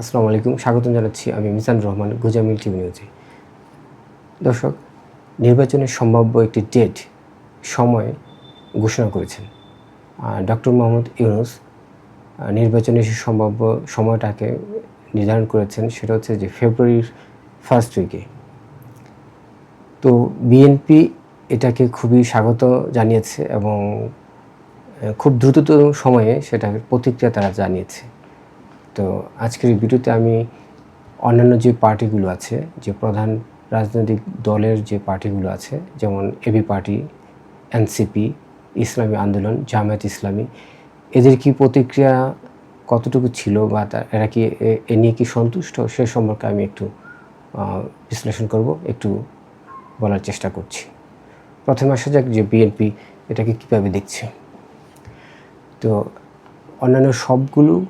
আসসালামু আলাইকুম। স্বাগতম জানাচ্ছি আমি মিজান রহমান, গুজামিল টিভি নিউজে। দর্শক, নির্বাচনের সম্ভাব্য একটি ডেট সময় ঘোষণা করেছেন। ডক্টর মোহাম্মদ ইউনুস নির্বাচনের সম্ভাব্য সময়টাকে নির্ধারণ করেছেন, সেটা হচ্ছে যে ফেব্রুয়ারির ফার্স্ট উইকে তো বিএনপি এটাকে খুবই স্বাগত জানিয়েছে এবং খুব দ্রুততম সময়ে সেটার প্রতিক্রিয়া তারা জানিয়েছে। তো আজকের এই ভিডিওতে আমি অন্যান্য যে পার্টিগুলো আছে, যে প্রধান রাজনৈতিক দলের যে পার্টিগুলো আছে, যেমন এবি পার্টি এনসিপি ইসলামী আন্দোলন, জামায়াত ইসলামী, এদের কি প্রতিক্রিয়া কতটুকু ছিল বা এরা কি এ- নিয়ে কি সন্তুষ্ট? সে সম্পর্কে আমি একটু বিশ্লেষণ করব, একটু বলার চেষ্টা করছি। প্রথমে আসা যাক যে বিএনপি এটাকে কীভাবে দেখছে। তো অন্যান্য সবগুলো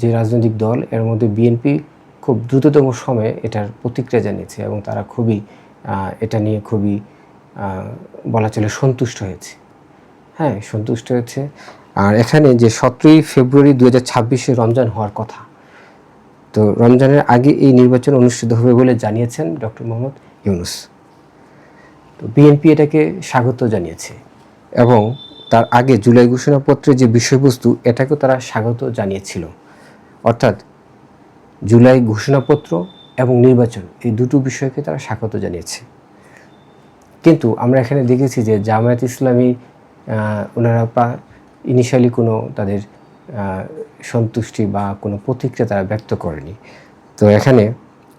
যে রাজনৈতিক দল, এর মধ্যে বিএনপি খুব দ্রুততম সময়ে এটার প্রতিক্রিয়া জানিয়েছে এবং তারা খুবই এটা নিয়ে খুবই বলা চলে সন্তুষ্ট হয়েছে। হ্যাঁ সন্তুষ্ট হয়েছে। আর এখানে যে সতেরোই ফেব্রুয়ারি দু হাজার ছাব্বিশে রমজান হওয়ার কথা, তো রমজানের আগে এই নির্বাচন অনুষ্ঠিত হবে বলে জানিয়েছেন ডক্টর মোহাম্মদ ইউনুস। তো বিএনপি এটাকে স্বাগত জানিয়েছে এবং তার আগে জুলাই ঘোষণাপত্রের যে বিষয়বস্তু, এটাকেও তারা স্বাগত জানিয়েছিল। অর্থাৎ জুলাই ঘোষণাপত্র এবং নির্বাচন, এই দুটো বিষয়কে তারা স্বাগত জানিয়েছে। কিন্তু আমরা এখানে দেখেছি যে জামায়াত ইসলামী ওনারা ইনিশিয়ালি কোনো তাদের সন্তুষ্টি বা কোনো প্রতিক্রিয়া তারা ব্যক্ত করেনি। তো এখানে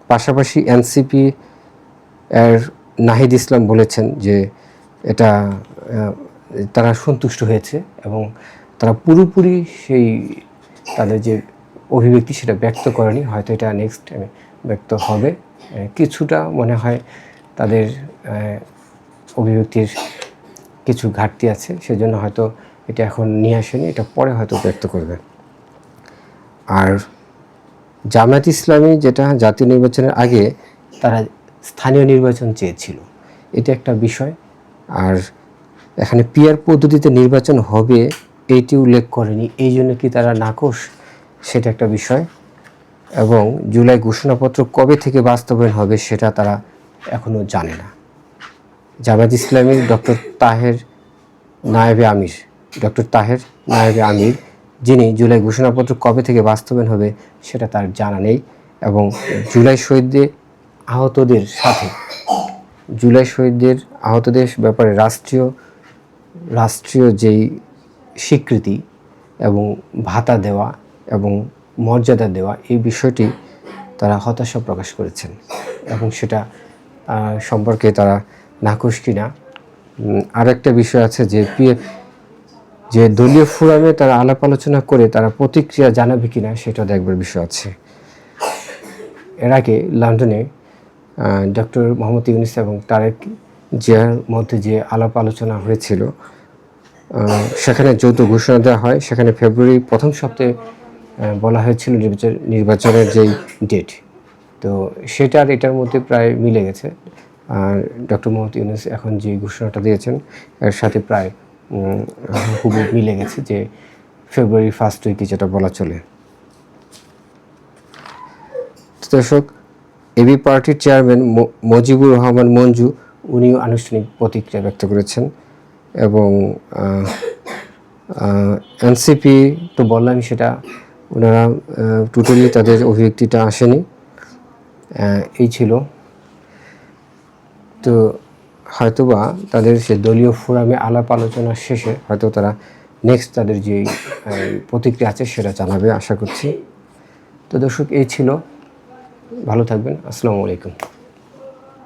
পাশাপাশি এনসিপি এর নাহিদ ইসলাম বলেছেন যে এটা তারা সন্তুষ্ট হয়েছে এবং তারা পুরোপুরি সেই তাদের যে অভিব্যক্তি সেটা ব্যক্ত করেনি। হয়তো এটা নেক্সট টাইমে ব্যক্ত হবে। কিছুটা মনে হয় তাদের অভিব্যক্তির কিছু ঘাটতি আছে, সেজন্য হয়তো এটা এখন নিয়ে আসেনি, এটা পরে হয়তো ব্যক্ত করবে। আর জামায়াত ইসলামী যেটা জাতীয় নির্বাচনের আগে তারা স্থানীয় নির্বাচন চেয়েছিল। এটা একটা বিষয়। আর এখানে পিয়ার পদ্ধতিতে নির্বাচন হবে, এইটি উল্লেখ করেনি। এই জন্য কি তারা নাকশ সেটা একটা বিষয়। এবং জুলাই ঘোষণাপত্র কবে থেকে বাস্তবায়ন হবে সেটা তারা এখনও জানে না। জামায়াত ইসলামীর ডক্টর তাহের নায়েবে আমির, ডক্টর তাহের নায়েবে আমির, যিনি জুলাই ঘোষণাপত্র কবে থেকে বাস্তবায়ন হবে সেটা তার জানা নেই। এবং জুলাই শহীদদের আহতদের সাথে, জুলাই শহীদদের আহতদের ব্যাপারে রাষ্ট্রীয় রাষ্ট্রীয় যেই স্বীকৃতি এবং ভাতা দেওয়া এবং মর্যাদা দেওয়া এই বিষয়টি তারা হতাশা প্রকাশ করেছেন এবং সেটা সম্পর্কে তারা নাকশ কিনা। উম, আর একটা বিষয় আছে যে পিএফ যে দলীয় ফোরামে তারা আলাপ আলোচনা করে তারা প্রতিক্রিয়া জানাবে কিনা সেটা দেখবার বিষয় আছে। এর আগে লন্ডনে ডক্টর মোহাম্মদ ইউনিস এবং তারেক জিয়ার মধ্যে যে আলাপ আলোচনা হয়েছিল সেখানে যৌথ ঘোষণা দেওয়া হয়। সেখানে ফেব্রুয়ারি প্রথম সপ্তাহে বলা হয়েছিল নির্বাচন নির্বাচনের যেই ডেট তো সেটা আর এটার মধ্যে প্রায় মিলে গেছে। আর ডক্টর মোহাম্মদ ইউনুস এখন যে ঘোষণাটা দিয়েছেন, এর সাথে প্রায় হুবহু মিলে গেছে যে ফেব্রুয়ারি ফার্স্ট উইকে যেটা বলা চলে। দর্শক, এবি পার্টির চেয়ারম্যান মজিবুর রহমান মঞ্জু উনিও আনুষ্ঠানিক প্রতিক্রিয়া ব্যক্ত করেছেন এবং এনসিপি তো বললাম সেটা, ওনারা টোটালি তাদের অভিব্যক্তিটা আসেনি। এই ছিল। তো হয়তোবা তাদের সে দলীয় ফোরামে আলাপ আলোচনা শেষে হয়তো তারা নেক্সট তাদের যে প্রতিক্রিয়া আছে সেটা জানাবে, আশা করছি। তো দর্শক, এই ছিল। ভালো থাকবেন। আসসালামু আলাইকুম।